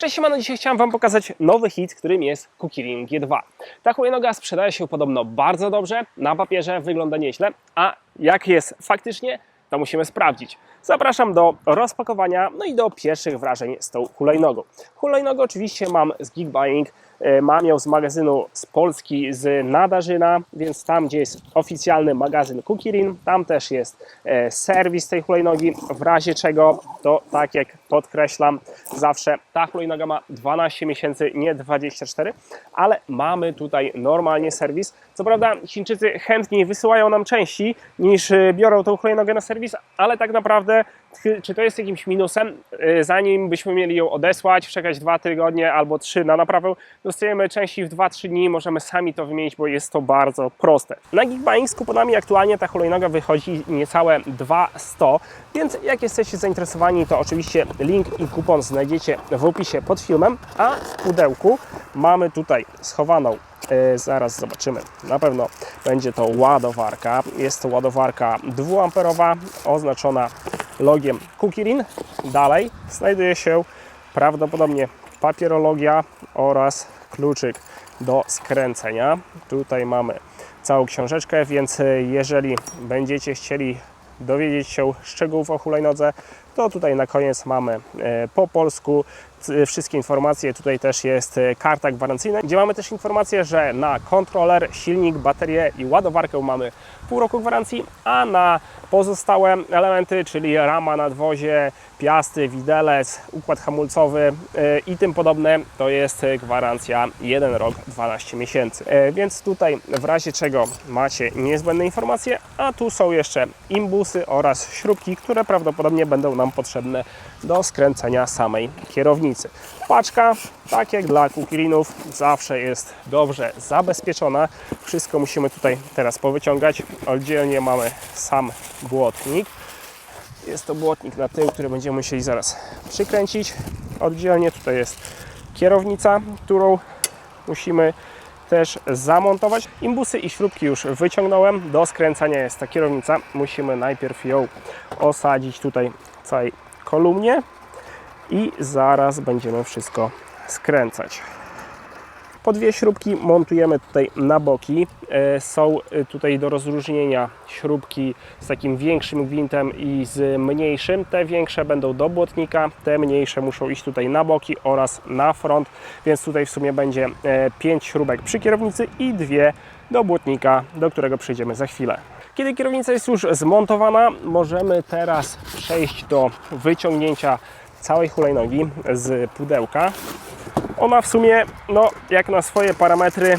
Cześć, siemano, dzisiaj chciałem Wam pokazać nowy hit, którym jest Kukirin G2. Ta hulajnoga sprzedaje się podobno bardzo dobrze, na papierze wygląda nieźle, a jak jest faktycznie, to musimy sprawdzić. Zapraszam do rozpakowania, no i do pierwszych wrażeń z tą hulajnogą. Hulajnogę oczywiście mam z Geekbuying, e, mam ją z magazynu z Polski, z Nadarzyna, więc tam, gdzie jest oficjalny magazyn Kukirin, tam też jest e, serwis tej hulajnogi, w razie czego, to tak jak podkreślam zawsze, ta hulajnoga ma 12 miesięcy, nie 24, ale mamy tutaj normalnie serwis. Co prawda Chińczycy chętniej wysyłają nam części niż e, biorą tą hulajnogę na serwis, ale tak naprawdę czy- to jest jakimś minusem? E, Zanim byśmy mieli ją odesłać, czekać dwa tygodnie albo trzy na naprawę, dostajemy części w 2-3 dni, możemy sami to wymienić, bo jest to bardzo proste. Na Geekbuying z kuponami aktualnie ta hulajnoga wychodzi niecałe 200, więc jak jesteście zainteresowani, to oczywiście link i kupon znajdziecie w opisie pod filmem, a w pudełku mamy tutaj schowaną E, zaraz zobaczymy. Na pewno będzie to ładowarka. Jest to ładowarka dwuamperowa oznaczona logiem Kukirin. Dalej znajduje się prawdopodobnie papierologia oraz kluczyk do skręcenia. Tutaj mamy całą książeczkę, więc jeżeli będziecie chcieli dowiedzieć się szczegółów o hulajnodze, to tutaj na koniec mamy e, po polsku wszystkie informacje. Tutaj też jest e, karta gwarancyjna, gdzie mamy też informację, że na kontroler, silnik, baterię i ładowarkę mamy pół roku gwarancji, a na pozostałe elementy, czyli rama, nadwozie, piasty, widelec, układ hamulcowy e, i tym podobne, to jest gwarancja 1 rok 12 miesięcy. Więc tutaj w razie czego macie niezbędne informacje, a tu są jeszcze imbusy oraz śrubki, które prawdopodobnie będą nam potrzebne do skręcenia samej kierownicy. Paczka, tak jak dla kukirinów, zawsze jest dobrze zabezpieczona. Wszystko musimy tutaj teraz powyciągać. Oddzielnie mamy sam błotnik. Jest to błotnik na tył, który będziemy musieli zaraz przykręcić. Oddzielnie tutaj jest kierownica, którą musimy też zamontować. Imbusy i śrubki już wyciągnąłem. Do skręcania jest ta kierownica. Musimy najpierw ją osadzić tutaj całej kolumnie i zaraz będziemy wszystko skręcać. Po dwie śrubki montujemy tutaj na boki. E, Są e, tutaj do rozróżnienia śrubki z takim większym gwintem i z mniejszym. Te większe będą do błotnika, te mniejsze muszą iść tutaj na boki oraz na front, więc tutaj w sumie będzie 5 śrubek przy kierownicy i dwie do błotnika, do którego przejdziemy za chwilę. Kiedy kierownica jest już zmontowana, możemy teraz przejść do wyciągnięcia całej hulajnogi z pudełka. Ona w sumie, no jak na swoje parametry,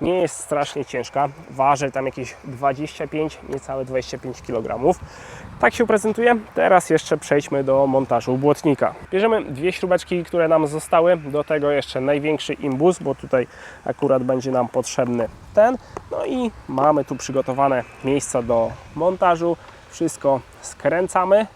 nie jest strasznie ciężka. Waży tam jakieś 25, niecałe 25 kg. Tak się prezentuje. Teraz jeszcze przejdźmy do montażu błotnika. Bierzemy dwie śrubeczki, które nam zostały. Do tego jeszcze największy imbus, bo tutaj akurat będzie nam potrzebny ten. No i mamy tu przygotowane miejsca do montażu. Wszystko skręcamy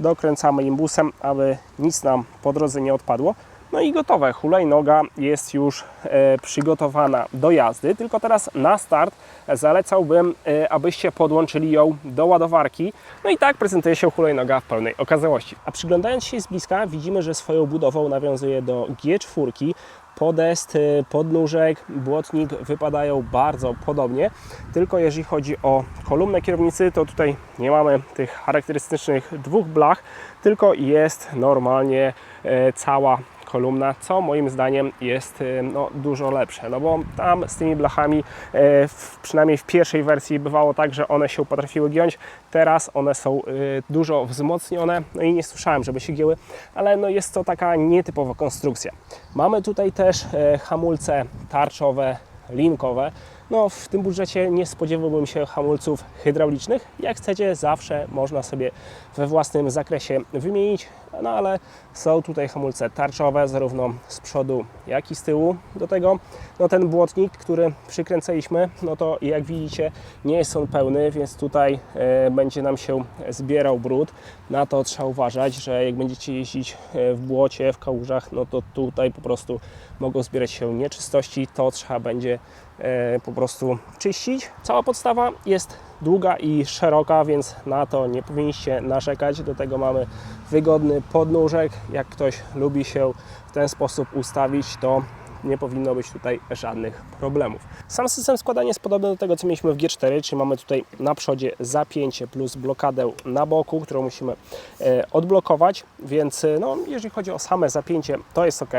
dokręcamy imbusem, aby nic nam po drodze nie odpadło. No i gotowe. Hulajnoga jest już e, przygotowana do jazdy, tylko teraz na start zalecałbym, e, abyście podłączyli ją do ładowarki. No i tak prezentuje się hulajnoga w pełnej okazałości. A przyglądając się z bliska widzimy, że swoją budową nawiązuje do G4. Podest, y, podnóżek, błotnik wypadają bardzo podobnie, tylko jeżeli chodzi o kolumnę kierownicy, to tutaj nie mamy tych charakterystycznych dwóch blach, tylko jest normalnie e, cała kolumna, co moim zdaniem jest e, no, dużo lepsze, no bo tam z tymi blachami, e, w, przynajmniej w pierwszej wersji bywało tak, że one się potrafiły giąć, teraz one są e, dużo wzmocnione, no i nie słyszałem, żeby się gięły, ale no jest to taka nietypowa konstrukcja. Mamy tutaj też hamulce tarczowe, linkowe. No, w tym budżecie nie spodziewałbym się hamulców hydraulicznych. Jak chcecie, zawsze można sobie we własnym zakresie wymienić, no ale są tutaj hamulce tarczowe, zarówno z przodu, jak i z tyłu. Do tego no, ten błotnik, który przykręcaliśmy, no to jak widzicie, nie jest on pełny, więc tutaj e, będzie nam się zbierał brud. Na to trzeba uważać, że jak będziecie jeździć e, w błocie, w kałużach, no to tutaj po prostu mogą zbierać się nieczystości. To trzeba będzie e, po prostu czyścić. Cała podstawa jest długa i szeroka, więc na to nie powinniście narzekać. Do tego mamy wygodny podnóżek. Jak ktoś lubi się w ten sposób ustawić, to nie powinno być tutaj żadnych problemów. Sam system składania jest podobny do tego, co mieliśmy w G4, czyli mamy tutaj na przodzie zapięcie plus blokadę na boku, którą musimy e, odblokować, więc e, no, jeżeli chodzi o same zapięcie, to jest ok,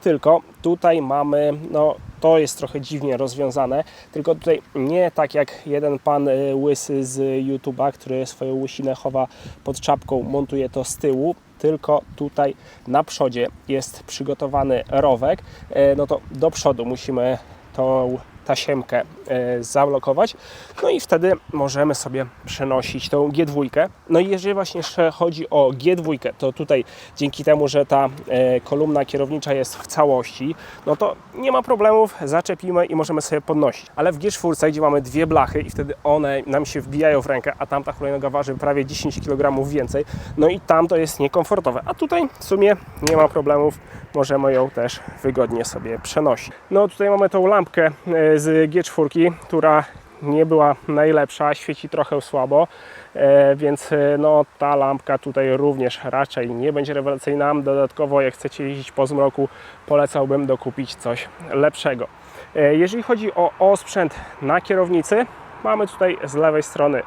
tylko tutaj mamy, no to jest trochę dziwnie rozwiązane, tylko tutaj nie tak jak jeden pan e, łysy z YouTube'a, który swoją łysinę chowa pod czapką, montuje to z tyłu, tylko tutaj na przodzie jest przygotowany rowek, e, no to do przodu musimy tą tasiemkę e, zablokować, no i wtedy możemy sobie przenosić tą G2. No i jeżeli właśnie chodzi o G2, to tutaj dzięki temu, że ta e, kolumna kierownicza jest w całości, no to nie ma problemów, zaczepimy i możemy sobie podnosić. Ale w G4, gdzie mamy dwie blachy i wtedy one nam się wbijają w rękę, a tamta hulajnoga waży prawie 10 kg więcej, no i tam to jest niekomfortowe. A tutaj w sumie nie ma problemów, możemy ją też wygodnie sobie przenosić. No tutaj mamy tą lampkę e, z G4, która nie była najlepsza, świeci trochę słabo, e, więc e, no, ta lampka tutaj również raczej nie będzie rewelacyjna. Dodatkowo jak chcecie jeździć po zmroku, polecałbym dokupić coś lepszego. E, Jeżeli chodzi o osprzęt na kierownicy, mamy tutaj z lewej strony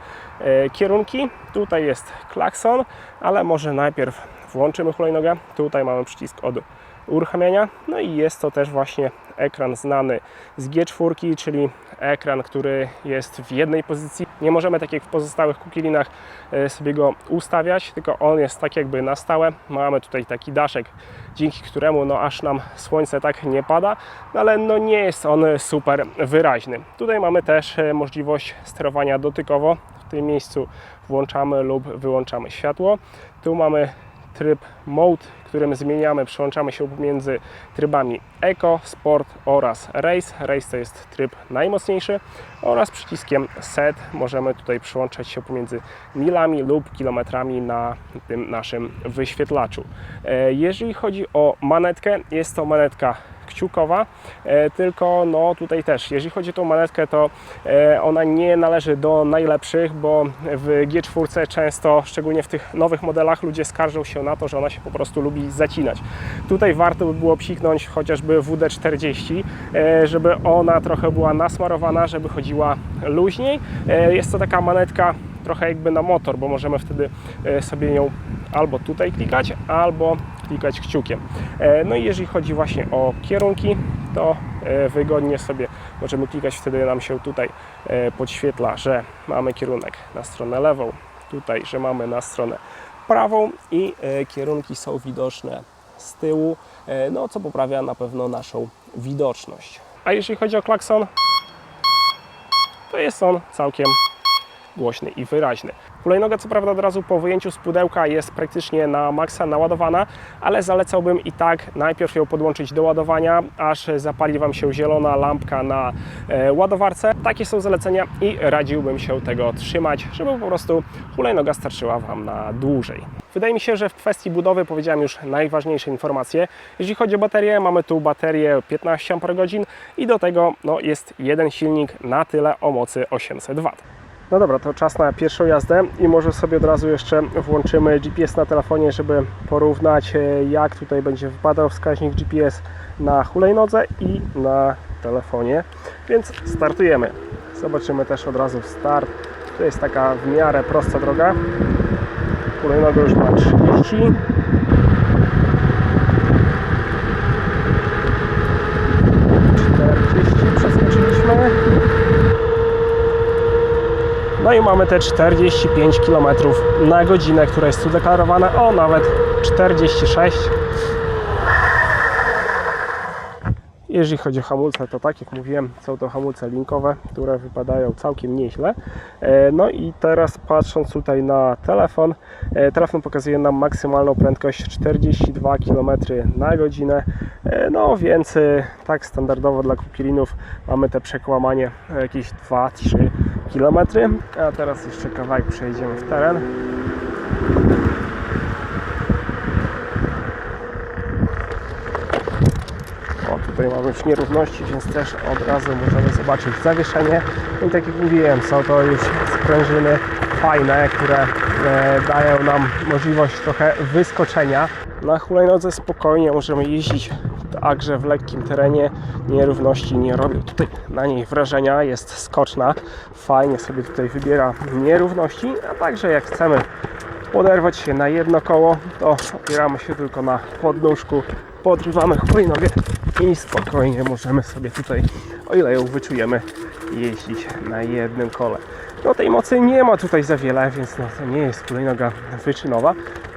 kierunki, tutaj jest klakson, ale może najpierw włączymy hulajnogę. Tutaj mamy przycisk od uruchamiania. No i jest to też właśnie ekran znany z G4, czyli ekran, który jest w jednej pozycji. Nie możemy tak jak w pozostałych kukilinach e, sobie go ustawiać, tylko on jest tak jakby na stałe. Mamy tutaj taki daszek, dzięki któremu no aż nam słońce tak nie pada, no ale no nie jest on super wyraźny. Tutaj mamy też e, możliwość sterowania dotykowo. W tym miejscu włączamy lub wyłączamy światło. Tu mamy tryb Mode, którym zmieniamy, przełączamy się pomiędzy trybami Eco, Sport oraz Race. Race to jest tryb najmocniejszy oraz przyciskiem Set możemy tutaj przełączać się pomiędzy milami lub kilometrami na tym naszym wyświetlaczu. E, Jeżeli chodzi o manetkę, jest to manetka kciukowa, e, tylko no tutaj też, jeżeli chodzi o tą manetkę, to e, ona nie należy do najlepszych, bo w G4 często, szczególnie w tych nowych modelach, ludzie skarżą się na to, że ona się po prostu lubi zacinać. Tutaj warto by było psiknąć chociażby WD-40, e, żeby ona trochę była nasmarowana, żeby chodziła luźniej. Jest to taka manetka trochę jakby na motor, bo możemy wtedy sobie ją albo tutaj klikać, albo klikać kciukiem. E, No i jeżeli chodzi właśnie o kierunki, to e, wygodnie sobie możemy klikać, wtedy nam się tutaj e, podświetla, że mamy kierunek na stronę lewą, tutaj, że mamy na stronę prawą i kierunki są widoczne z tyłu, no co poprawia na pewno naszą widoczność. A jeżeli chodzi o klakson, to jest on całkiem głośny i wyraźny. Hulajnoga co prawda od razu po wyjęciu z pudełka jest praktycznie na maksa naładowana, ale zalecałbym i tak najpierw ją podłączyć do ładowania, aż zapali Wam się zielona lampka na e, ładowarce. Takie są zalecenia i radziłbym się tego trzymać, żeby po prostu hulajnoga starczyła Wam na dłużej. Wydaje mi się, że w kwestii budowy powiedziałem już najważniejsze informacje. Jeśli chodzi o baterię, mamy tu baterię 15 Ah i do tego no, jest jeden silnik na tyle o mocy 800 W. No dobra, to czas na pierwszą jazdę i może sobie od razu jeszcze włączymy GPS na telefonie, żeby porównać e, jak tutaj będzie wypadał wskaźnik GPS na hulajnodze i na telefonie. Więc startujemy. Zobaczymy też od razu start. To jest taka w miarę prosta droga. Hulajnoga już ma 30. No i mamy te 45 km na godzinę, które jest tu deklarowane, o nawet 46. Jeżeli chodzi o hamulce, to tak jak mówiłem, są to hamulce linkowe, które wypadają całkiem nieźle. E, No i teraz patrząc tutaj na telefon, e, telefon pokazuje nam maksymalną prędkość 42 km na godzinę. E, No więc tak standardowo dla kukilinów mamy te przekłamanie jakieś 2-3 km. A teraz jeszcze kawałek przejdziemy w teren. O, tutaj mamy już nierówności, więc też od razu możemy zobaczyć zawieszenie. I tak jak mówiłem, są to już sprężyny fajne, które e, dają nam możliwość trochę wyskoczenia. Na hulajnodze spokojnie możemy jeździć także w lekkim terenie. Nierówności nie robią tutaj na niej wrażenia. Jest skoczna, fajnie sobie tutaj wybiera nierówności, a także jak chcemy poderwać się na jedno koło, to opieramy się tylko na podnóżku, podrywamy hulajnogę i spokojnie możemy sobie tutaj, o ile ją wyczujemy, jeździć na jednym kole. No tej mocy nie ma tutaj za wiele, więc no, to nie jest hulajnoga wyczynowa,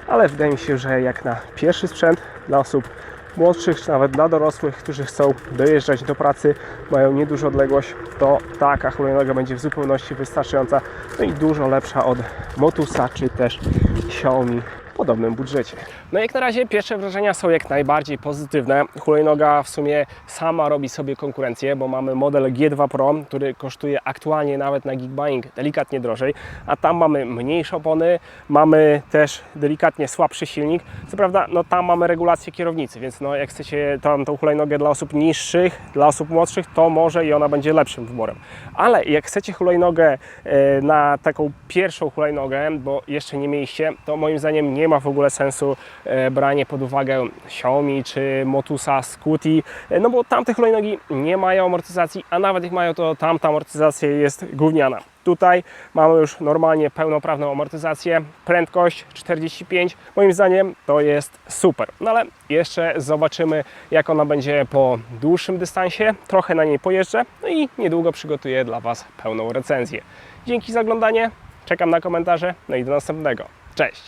ale wydaje mi się, że jak na pierwszy sprzęt dla osób młodszych, czy nawet dla dorosłych, którzy chcą dojeżdżać do pracy, mają niedużą odległość, to taka hulajnoga będzie w zupełności wystarczająca, no i dużo lepsza od Motusa, czy też Xiaomi podobnym budżecie. No jak na razie pierwsze wrażenia są jak najbardziej pozytywne. Hulajnoga w sumie sama robi sobie konkurencję, bo mamy model G2 Pro, który kosztuje aktualnie nawet na Geekbuying delikatnie drożej, a tam mamy mniejsze opony, mamy też delikatnie słabszy silnik. Co prawda, no tam mamy regulację kierownicy, więc no jak chcecie tam tą hulajnogę dla osób niższych, dla osób młodszych, to może i ona będzie lepszym wyborem. Ale jak chcecie hulajnogę e, na taką pierwszą hulajnogę, bo jeszcze nie mieliście, to moim zdaniem nie ma w ogóle sensu e, branie pod uwagę Xiaomi czy Motusa Scuti, e, no bo tamte hulajnogi nie mają amortyzacji, a nawet jak mają, to tamta amortyzacja jest gówniana. Tutaj mamy już normalnie pełnoprawną amortyzację, prędkość 45. Moim zdaniem to jest super. No ale jeszcze zobaczymy, jak ona będzie po dłuższym dystansie. Trochę na niej pojeżdżę, no i niedługo przygotuję dla Was pełną recenzję. Dzięki za oglądanie, czekam na komentarze, no i do następnego. Cześć!